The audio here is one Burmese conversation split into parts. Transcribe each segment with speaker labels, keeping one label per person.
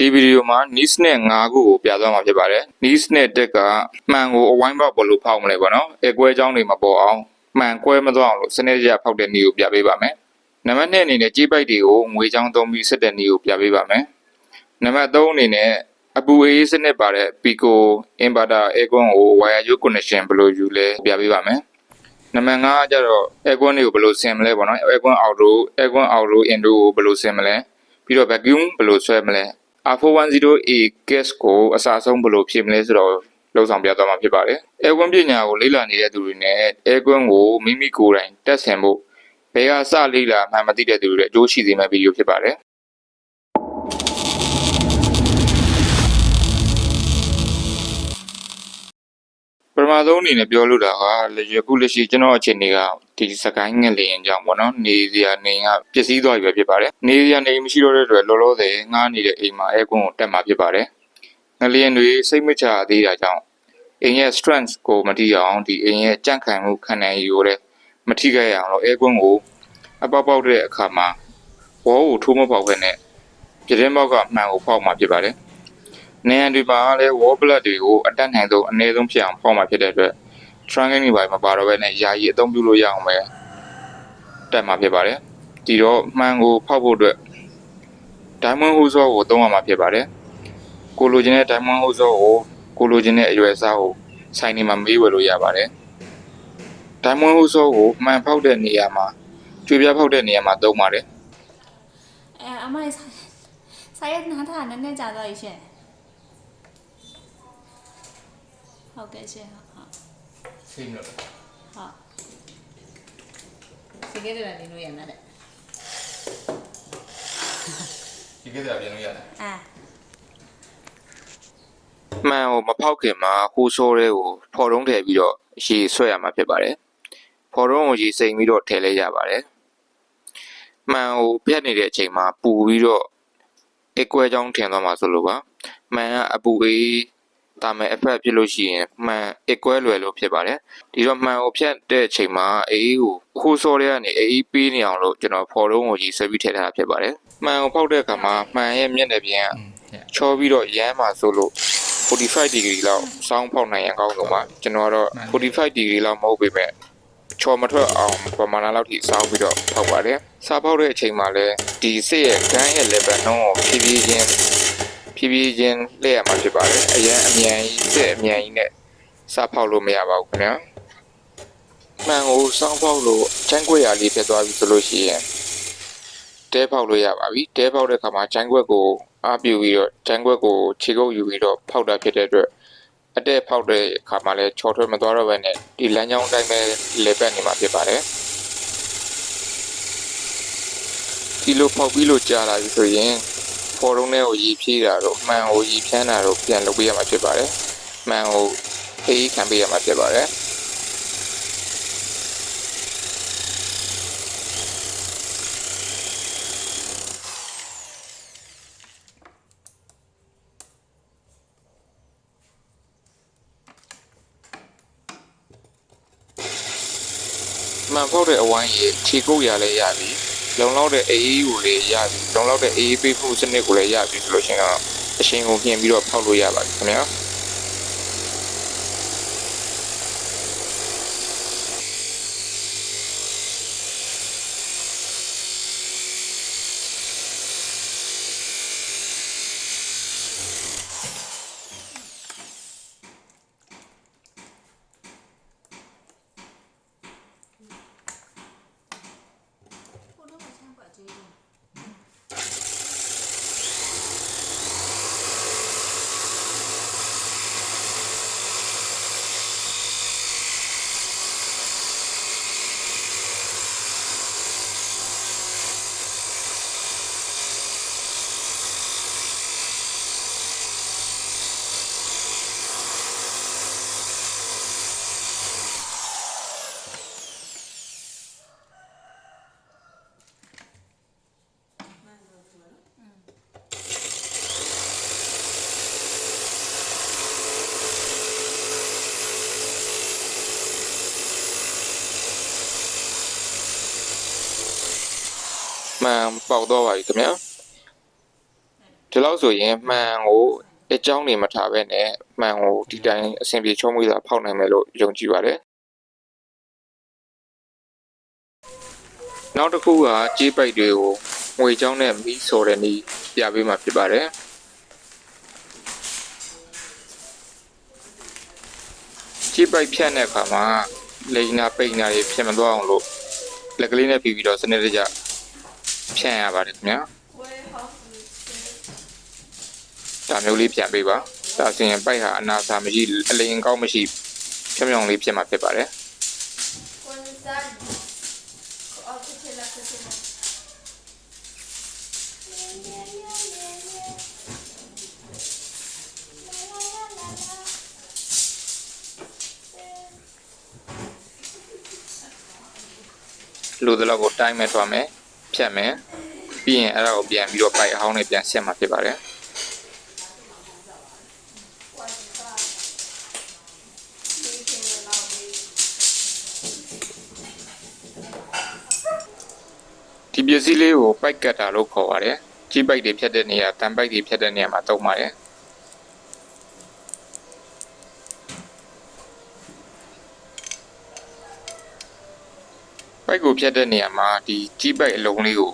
Speaker 1: ဒီဗီဒီယိုမှာ niche နဲ့5ခုကိုပြသွားမှာဖြစ်ပါတယ် niche နဲ့တက်ကမှန်ကိုအဝိုင်းပေါက်ဘယ်လိုဖောက်မလဲပေါ့နော်အကွဲကြောင်းတွေမပေါ်အောင်မှန်ကွဲမသွားအောင်လို့စနစ်တကျဖောက်တဲ့နည်းကိုပြပေးပါမယ်နံပါတ်2အနေနဲ့ကြေးပိုက်တွေကိုငွေချောင်းသုံးပြီးဆက်တဲ့နည်းကိုပြပေးပါမယ်နံပါတ်3အနေနဲ့အပူအေးစနစ်ပါတဲ့ Pico inverter aircon ကို wire U connection ဘယ်လိုယူလဲပြပေးပါမယ်နံပါတ်5ကကျတော့ aircon တွေကိုဘယ်လိုဆင်မလဲပေါ့နော် aircon auto aircon auto indo ကိုဘယ်လိုဆင်မလဲပြီးတော့ vacuum ဘယ်လိုဆွဲမလဲ R410A gas ကိုအစားဆုံးဘယ်လိုဖြည့်မလဲဆိုတော့လောက်ဆောင်ပြသွားမှာဖြစ်ပါတယ်။ aircon ပညာကိုလေ့လာနေတဲ့သူတွေနဲ့ aircon ကိုမိမိကိုယ်တိုင်တက်ဆင်ဖို့ဘယ်ကစလေ့လာမှမသိတဲ့သူတွေအတွက်အကျိုးရှိစေမယ့်ဗီဒီယိုဖြစ်ပါတယ်။ မဆုံးအနေနဲ့ပြောလို့တာကယခုလက်ရှိကျွန်တော်အခြေအနေကဒီစကိုင်းငလျင်ကြောင့်ပေါ့နော်နေစရာနေကပျက်စီးသွားပြီပဲဖြစ်ပါတယ်နေစရာနေမရှိတော့တဲ့အတွက်လောလောဆယ်ငားနေတဲ့အိမ်မှာအဲကွန်းကိုတက်မှာဖြစ်ပါတယ်ငလျင်တွေစိတ်မချသေးတာကြောင့်အိမ်ရဲ့ strength ကိုမထိအောင်ဒီအိမ်ရဲ့ကြန့်ခိုင်မှုခံနိုင်ရည်ကိုလည်းမထိခိုက်အောင်လို့အဲကွန်းကိုအပေါက်ပေါက်တဲ့အခါမှာဘောကိုထိုးမပေါက်ခဲနဲ့ပြတင်းပေါက်ကမှန်ကိုပေါက်မှာဖြစ်ပါတယ် နေရန်ဒီမှာလည်း wall blood တွေကိုအတက်နိုင်ဆုံးအနည်းဆုံးဖြစ်အောင်ဖောက်မှာဖြစ်တဲ့အတွက် trunking တွေပါမပါတော့ဘဲနဲ့ယာယီအသုံးပြုလို့ရအောင်ပဲတက်မှာဖြစ်ပါတယ်ဒီတော့မှန်ကိုဖောက်ဖို့အတွက် diamond hose saw ကိုသုံးရမှာဖြစ်ပါတယ်ကိုလိုချင်တဲ့ diamond hose saw ကိုကိုလိုချင်တဲ့အရွယ်အစားကိုဆိုင်နေမှာမေးဝယ်လို့ရပါတယ် diamond hose saw ကိုမှန်ဖောက်တဲ့နေရာမှာကျွေပြားဖောက်တဲ့နေရာမှာသုံးပါတယ်
Speaker 2: အဲအမရဲ့ဆိုင်ဆိုင်ရဲ့နားထားနည်းနည်းကြာသွားပြီရှင် ဟုတ်ကဲ့ရှင်ဟုတ်ဟုတ်
Speaker 1: စိတ်လို့
Speaker 2: ဟုတ်
Speaker 3: စိတ်ကြတယ်နေလို့ရမှာတဲ့
Speaker 1: ဒီကိစ္စပြန်လို့ရတယ်
Speaker 2: အာ
Speaker 1: မှန်ကိုမဖောက်ခင်မှာဟိုးဆိုးတွေကိုဖော်တုံးထည့်ပြီးတော့ရေဆွဲရမှာဖြစ်ပါတယ်ဖော်တုံးကိုရေစိမ်ပြီးတော့ထည့်လဲရပါတယ်မှန်ကိုပြတ်နေတဲ့အချိန်မှာပူပြီးတော့အကွဲကြောင်းထင်သွားမှာဆိုလို့ပါမှန်ကအပူအေး တာမဲ့ effect ဖြစ်လို့ရှိရင်မှန်အကွဲလွယ်လို့ဖြစ်ပါတယ်ဒီတော့မှန်ကိုဖြတ်တဲ့အချိန်မှာအေးကိုဟိုးစော်တွေကနေအေးပေးနေအောင်လို့ကျွန်တော်ဖော်တုံးကိုရေဆွဲပြီးထည့်ထားတာဖြစ်ပါတယ်မှန်ကိုဖောက်တဲ့အခါမှာမှန်ရဲ့မျက်နှာပြင်ကချောပြီးတော့ရမ်းမှာဆိုလို့45 degree လောက်စောင်းဖောက်နိုင်ရန်ကောင်းဆုံးပါကျွန်တော်ကတော့45 degree လောက်မဟုတ်ပေမဲ့ချော်မထွက်အောင်ပမာဏလောက်ထိစောင်းပြီးတော့ဖောက်ပါတယ်စားဖောက်တဲ့အချိန်မှာလည်းဒီစစ်ရဲ့ဂန်းရဲ့ level နှုန်းကိုဖြည်းဖြည်းချင်း ဖြည်းဖြည်းချင်းလက်ရမှာဖြစ်ပါတယ်အရင်အမြန်ကြီးစစ်အမြန်ကြီးနဲ့စားဖောက်လို့မရပါဘူးခင်ဗျာမှန်ကိုစောင်းဖောက်လို့ချမ်းကွက်ရာလေးဖြစ်သွားပြီဆိုလို့ရှိရင်တဲဖောက်လို့ရပါပြီတဲဖောက်တဲ့အခါမှာချမ်းကွက်ကိုအားပြူပြီးတော့ဂျန်ကွက်ကိုခြေကုပ်ယူပြီးတော့ဖောက်တာဖြစ်တဲ့အတွက်အတဲ့ဖောက်တဲ့အခါမှာလည်းချော်ထွက်မသွားတော့ဘဲနဲ့ဒီလမ်းကြောင်းတိုင်းပဲလေပတ်နေမှာဖြစ်ပါတယ်ဒီလိုဖောက်ပြီးလို့ကြာလာပြီဆိုရင် ဖော်တုံးထဲကိုရီဖြည့်တာတော့မှန်ကိုရီဖြန်းတာတော့ပြန်လုပ်ပေးရမှာဖြစ်ပါတယ်မှန်ကိုအေးခံပေးရမှာဖြစ်ပါတယ်မှန်ဖောက်တဲ့အဝိုင်းရေခြေကုပ်ရလည်းရပြီ လုံလောက်တဲ့အေးအေးကိုလည်းရပြီလုံလောက်တဲ့အေးအေးပေးဖို့စနစ်ကိုလည်းရပြီဆိုလို့ရှိရင်တော့အရှင်ကိုပြင်ပြီးတော့ဖောက်လို့ရပါပြီခင်ဗျာ မှန်ပေါက်တော့ပါပြီခင်ဗျာတဒီလောက်ဆိုရင်မှန်ကိုအကြောင်းနေမထားပဲနဲ့မှန်ကိုဒီတိုင်းအဆင်ပြေချုံးမွေးစွာဖောက်နိုင်မယ်လို့ယုံကြည်ပါတယ်နောက်တစ်ခုကကြေးပိုက်တွေကိုငွေချောင်းနဲ့မီးဆိုတဲ့နည်းပြပေးမှာဖြစ်ပါတယ်ကြေးပိုက်ဖြတ်တဲ့အခါမှာလိန်နာပိန်နာတွေဖြစ်မသွားအောင်လို့လက်ကလေးနဲ့ပြီးပြီးတော့စနစ်တကျ ဖြန့်ရပါတယ်ခင်ဗျာဒါမျိုးလေးပြန်ပေးပါဒါဆိုရင်ပိုက်ဟာအနာစာမရှိအလိန်ကောင်းမရှိဖြောင်းဖြောင်းလေးဖြစ်မှာဖြစ်ပါတယ်လူသလောက်ကိုတိုင်းမဲ့သွားမယ် ဖြတ်မယ်ပြီးရင်အဲ့ဒါကိုပြန်ပြီးတော့ပိုက်အဟောင်းနဲ့ပြန်ဆက်မှာဖြစ်ပါတယ်ဒီပစ္စည်းလေးကိုပိုက်ကတ်တာလို့ခေါ်ပါတယ်ကြီးပိုက်တွေဖြတ်တဲ့နေရာတန်ပိုက်တွေဖြတ်တဲ့နေရာမှာသုံးပါတယ် ပိုက်ကိုဖြတ်တဲ့နေရာမှာဒီကြီးပိုက်အလုံးလေးကို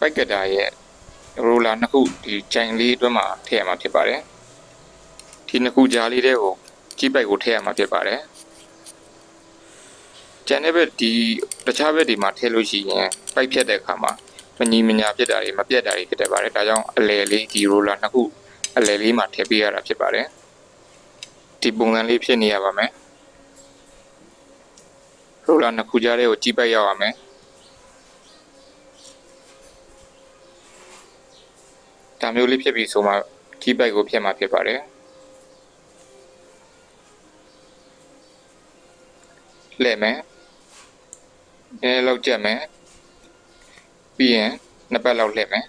Speaker 1: ပိုက်ကတ်တာရဲ့ရိုလာနှစ်ခုဒီကြိုင်လေးအတွင်းမှာထည့်ရမှာဖြစ်ပါတယ်ဒီနှစ်ခုကြားလေးတွေကိုကြီးပိုက်ကိုထည့်ရမှာဖြစ်ပါတယ်ကျန်တဲ့ဘက်ဒီတခြားဘက်ဒီမှာထည့်လို့ရှိရင်ပိုက်ဖြတ်တဲ့အခါမှာမညီမညာဖြစ်တာတွေမပြတ်တာတွေဖြစ်တယ်ပါတယ်ဒါကြောင့်အလယ်လေးဒီရိုလာနှစ်ခုအလယ်လေးမှာထည့်ပေးရတာဖြစ်ပါတယ်ဒီပုံစံလေးဖြစ်နေရပါမယ် ရိုလာနှစ်ခုကြားထဲကိုကြီးပိုက်ရောက်ရမယ်ဒါမျိုးလေးဖြစ်ပြီးဆိုမှကြီးပိုက်ကိုဖြတ်မှာဖြစ်ပါတယ်လဲ့မယ်အဲလောက်ကြက်မယ်ပြီးရင်နှစ်ပတ်လောက်လှည့်မယ်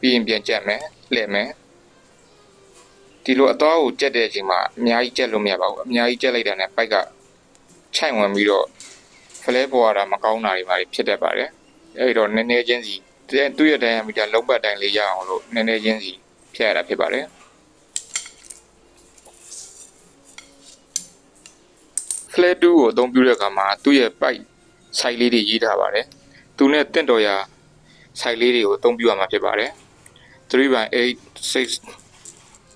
Speaker 1: ပြီးရင်ပြန်ကြက်မယ်လှည့်မယ် ဒီလိုအသွားကိုကြက်တဲ့အချိန်မှာအများကြီးကြက်လို့မရပါဘူးအများကြီးကြက်လိုက်တာနဲ့ပိုက်ကခြိုက်ဝင်ပြီးတော့ဖလဲပေါ်ရတာမကောင်းတာတွေပါဖြစ်တတ်ပါတယ်အဲဒီတော့နည်းနည်းချင်းစီသူ့ရဲ့တိုင်းမီတာလုံးပတ်တိုင်းလေးရအောင်လို့နည်းနည်းချင်းစီဖြတ်ရတာဖြစ်ပါတယ်ဖလဲ2ကိုအသုံးပြုတဲ့အခါမှာသူ့ရဲ့ပိုက်ဆိုင်လေးတွေရေးထားပါတယ်သူနဲ့တင့်တော်ရာ site လေးတွေကိုအသုံးပြုရမှာဖြစ်ပါတယ် 3x8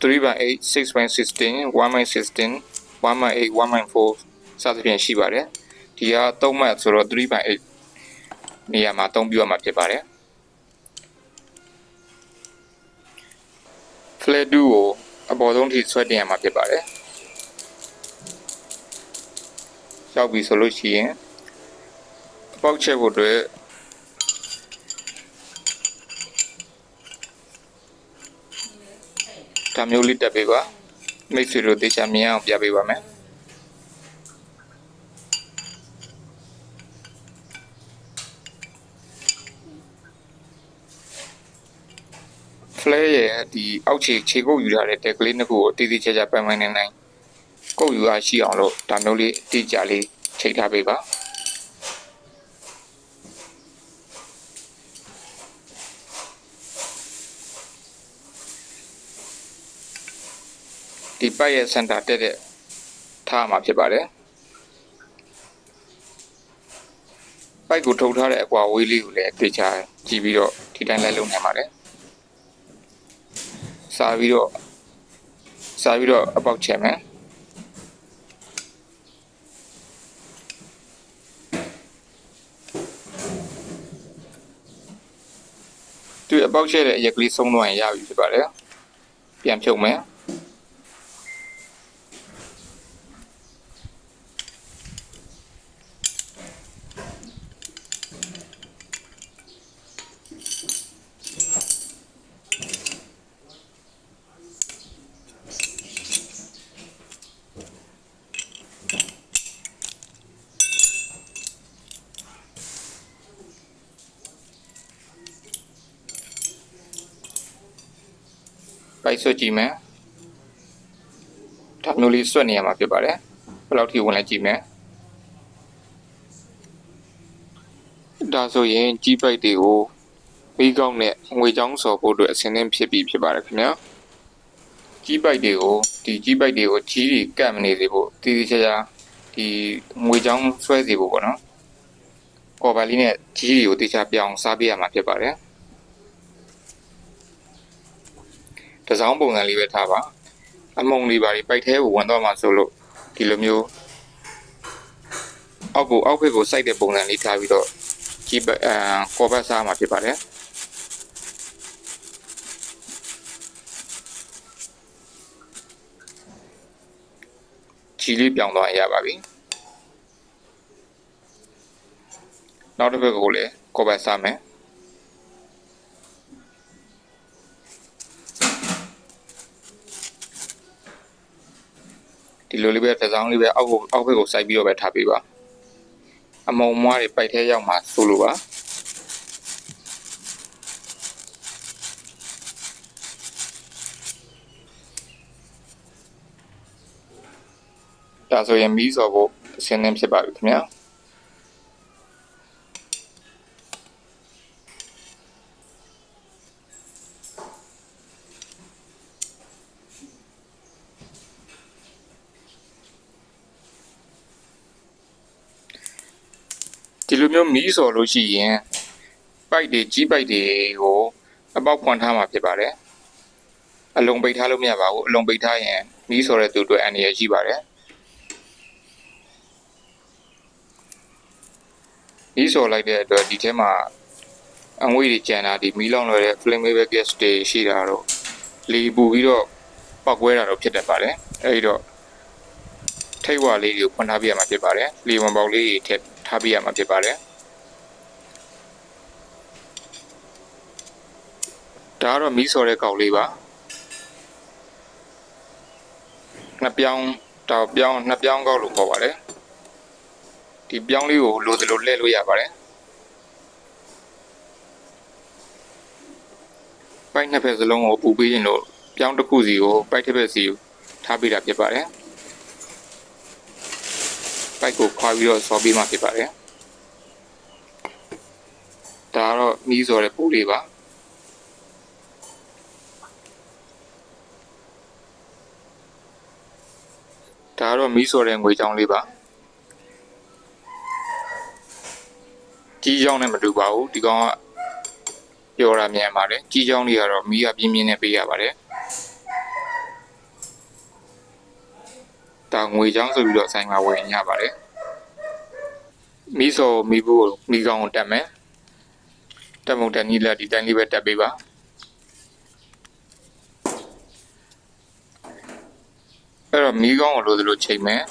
Speaker 1: 6 3x8 6x16 1x16 1x8 1x4 စသဖြင့်ရှိပါတယ်ဒီက3မှတ်ဆိုတော့ 3x8 နေရာမှာအသုံးပြုရမှာဖြစ်ပါတယ် flat 2ကိုအပေါ်ဆုံးထိဆွဲတင်ရမှာဖြစ်ပါတယ်ရောက်ပြီဆိုလို့ရှိရင်အပေါက်ချက်ဖို့အတွက် ဒါမျိုးလေးတက်ပေးပါမိတ်ဆွေတို့တေချာမြင်အောင်ပြပေးပါမယ်ဖလဲရဲ့ဒီအောက်ခြေခြေကုပ်ယူထားတဲ့တက်ကလေးနှစ်ခုကိုတည်တည်ချာချာပိုင်ပိုင်နိုင်နိုင်ကုပ်ယူအားရှိအောင်လို့ဒါမျိုးလေးအတိအကျလေးချိန်ထားပေးပါ ဒီပတ်ရဲ့စင်တာတက်တဲ့ထားမှာဖြစ်ပါတယ်ပိုက်ကိုထုတ်ထားတဲ့အကွာဝေးလေးကိုလည်းတေချာကြည့်ပြီးတော့ဒီတိုင်းလိုက်လုပ်နိုင်ပါတယ်စားပြီးတော့စားပြီးတော့အပေါက်ချဲမယ်သူအပေါက်ချဲတဲ့အရက်ကလေးဆုံးသွားရင်ရပြီဖြစ်ပါတယ်ပြန်ဖြုတ်မယ် ပိုက်ဆွတ်ကြည့်မယ်ဒါမျိုးလေးဆွတ်နေရမှာဖြစ်ပါတယ်ဘယ်လောက်ထိဝင်လဲကြည့်မယ်ဒါဆိုရင်ကြီးပိုက်တွေကိုမိကောင်းနဲ့ငွေချောင်းစော်ဖို့အတွက်အစင်းသင်းဖြစ်ပြီးဖြစ်ပါတယ်ခင်ဗျာကြီးပိုက်တွေကိုဒီကြီးပိုက်တွေကိုကြီးတွေကတ်မနေစေဖို့တည်တည်ချာချာဒီငွေချောင်းဆွဲစေဖို့ပေါ့နော်ကော်ပါလီနဲ့ကြီးတွေကိုတေချာပြောင်းစားပြရမှာဖြစ်ပါတယ် တစောင်းပုံစံလေးပဲထားပါအမုံလေးပါလေးပိုက်သေးကိုဝင်တော့မှဆိုလို့ဒီလိုမျိုးအောက်ကိုအောက်ဘက်ကိုစိုက်တဲ့ပုံစံလေးထားပြီးတော့ကြီးပိုက်အာကော်ပတ်စားမှာဖြစ်ပါတယ်ကြီးလေးပြောင်းသွားရပါပြီနောက်တစ်ဘက်ကိုလည်းကော်ပတ်စားမယ် ဒီလိုလေးပဲတစ်စောင်းလေးပဲအောက်ကိုအောက်ဘက်ကိုစိုက်ပြီးတော့ပဲထားပေးပါအမုံမွားတွေပိုက်ထဲရောက်မှာဆိုလိုပါဒါဆိုရင်မီးစော်ဖို့အဆင်းသင်းဖြစ်ပါပြီခင်ဗျာ ဒီလိုမျိုးမီးစော်လို့ရှိရင်ပိုက်တွေကြီးပိုက်တွေကိုအပေါက်ဖွင့်ထားမှာဖြစ်ပါတယ်အလုံးပိတ်ထားလို့မရပါဘူးအလုံးပိတ်ထားရင်မီးစော်တဲ့သူအတွက်အန္တရာယ်ရှိပါတယ်မီးစော်လိုက်တဲ့အတွက်ဒီထဲမှာအငွေ့တွေကျန်တာဒီမီးလောင်လွယ်တဲ့ flammable gas တွေရှိတာတော့လေပူပြီးတော့ပောက်ကွဲတာတော့ဖြစ်တတ်ပါတယ်အဲဒီတော့ထိတ်ဝါလေးတွေကိုဖွင့်ထားပြရမှာဖြစ်ပါတယ်လေဝန်ပေါက်လေးတွေထည့် ထားပြရမှာဖြစ်ပါတယ်ဒါကတော့မီးစော်တဲ့ကောက်လေးပါနှစ်ပြောင်းတော့ပြောင်းနှစ်ပြောင်းကောက်လို့ခေါ်ပါတယ်ဒီပြောင်းလေးကိုလိုသလိုလှည့်လို့ရပါတယ်ပိုက်နှစ်ဖက်စလုံးကိုပူပေးရင်လို့ပြောင်းတစ်ခုစီကိုပိုက်တစ်ဖက်စီကိုထားပေးတာဖြစ်ပါတယ် ပိုက်ကိုခွာပြီးတော့ဆော်ပေးမှဖြစ်ပါတယ်ဒါကတော့မီးစော်တဲ့ပူလေးပါဒါကတော့မီးစော်တဲ့ငွေချောင်းလေးပါကြီးချောင်းနဲ့မတူပါဘူးဒီကောင်ကပြောတာမြန်ပါတယ်ကြီးချောင်းလေးကတော့မီးကပြင်းပြင်းနဲ့ပေးရပါတယ် ဒါငွေချောင်းဆိုပြီးတော့ဆိုင်မှာဝယ်ရပါတယ်မီးစော်မီးဖို့မီးကောင်ကိုတက်မယ်တက်မုံတက်နီးလက်ဒီတိုင်းလေးပဲတက်ပေးပါအဲ့တော့မီးကောင်းကိုလိုသလိုချိန်မယ်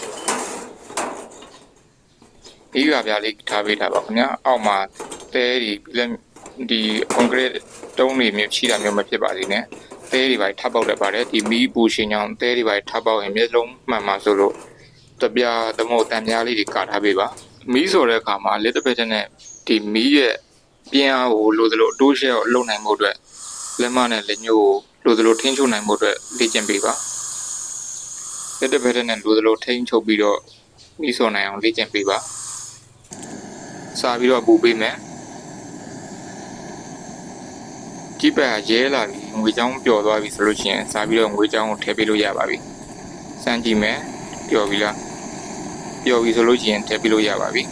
Speaker 1: မီးကပြားလေးထားပေးတာပါခင်ဗျာအောက်မှာတဲဒီလက်ဒီကွန်ကရစ်တုံးတွေမျိုးချိတာမျိုးမဖြစ်ပါသေးနဲ့ တဲတွေပါထပ်ပေါက်တတ်ပါတယ်ဒီမီးပူရှင်ကြောင့်တဲတွေပါထပ်ပေါက်ရင်မျက်လုံးမှန်မှဆိုလို့တပြားသမုတ်တန်ပြားလေးတွေကာထားပေးပါမီးဆိုတဲ့အခါမှာလက်တစ်ဖက်တစ်နဲ့ဒီမီးရဲ့ပြင်းအားကိုလိုသလိုအတိုးရှဲကိုလုံနိုင်မှုအတွက်လက်မနဲ့လက်ညှိုးကိုလိုသလိုထိန်းချုပ်နိုင်မှုအတွက်လေ့ကျင့်ပေးပါလက်တစ်ဖက်တစ်နဲ့လိုသလိုထိန်းချုပ်ပြီးတော့မီးစော်နိုင်အောင်လေ့ကျင့်ပေးပါစာပြီးတော့ပူပေးမယ် ကြည့်ပတ်ရဲလာပြီငွေချောင်းပျော်သွားပြီဆိုလို့ရှိရင်စာပြီးတော့ငွေချောင်းကိုထည့်ပေးလို့ရပါပြီစမ်းကြည့်မယ်ပျော်ပြီလားပျော်ပြီဆိုလို့ရှိရင်ထည့်ပေးလို့ရပါပြီ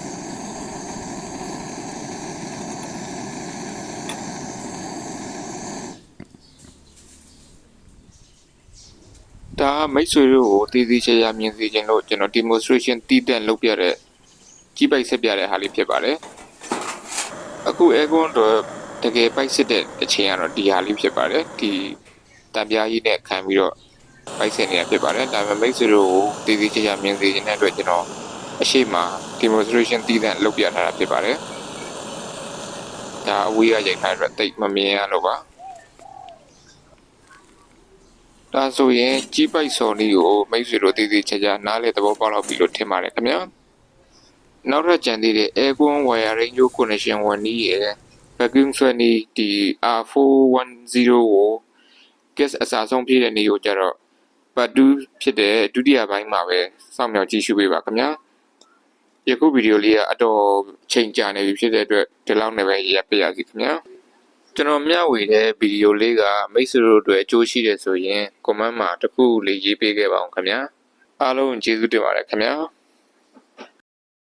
Speaker 1: ဒါကမိတ်ဆွေတို့ကိုတည်တည်ချာချာမြင်စေခြင်းလို့ကျွန်တော် demonstration တည်တဲ့လုပ်ပြတဲ့ကြီးပိုက်ဆက်ပြတဲ့ဟာလေးဖြစ်ပါတယ်အခု aircon တော့ တကယ်ပိုက်စစ်တဲ့အချိန်ကတော့ဒီဟာလေးဖြစ်ပါတယ်ဒီတံပြားကြီးနဲ့ခံပြီးတော့ပိုက်စစ်နေတာဖြစ်ပါတယ်ဒါပေမဲ့မိတ်ဆွေတို့ကိုတည်တည်ချာချာမြင်စေခြင်းတဲ့အတွက်ကျွန်တော်အရှိမ demonstration တည်တဲ့လုပ်ပြထားတာဖြစ်ပါတယ်ဒါအဝေးရရိုက်ထားတဲ့အတွက်တိတ်မမြင်ရလို့ပါဒါဆိုရင်ကြီးပိုက်စော်လေးကိုမိတ်ဆွေတို့တည်တည်ချာချာနားလေသဘောပေါက်လောက်ပြီလို့ထင်ပါတယ်ခင်ဗျာနောက်ထပ်ကြံသေးတဲ့ aircon wiring ကို connection ဝင်နည်းရယ် vacuum ဆွဲနည်းဒီ R410 ကို gas အစားဆုံးဖြစ်တဲ့နည်းကိုကြတော့ part 2ဖြစ်တဲ့ဒုတိယပိုင်းမှာပဲစောင့်မျှော်ကြည့်ရှုပေးပါခင်ဗျာယခုဗီဒီယိုလေးကအတော်ချိန်ကြာနေပြီဖြစ်တဲ့အတွက်ဒီလောက်နဲ့ပဲရပ်ပြရစီခင်ဗျာကျွန်တော်မျှဝေတဲ့ဗီဒီယိုလေးကမိတ်ဆွေတို့အတွက်အကျိုးရှိတယ်ဆိုရင် comment မှာတစ်ခုလေးရေးပေးခဲ့ပါအောင်ခင်ဗျာအားလုံးကျေးဇူးတင်ပါတယ်ခင်ဗျာ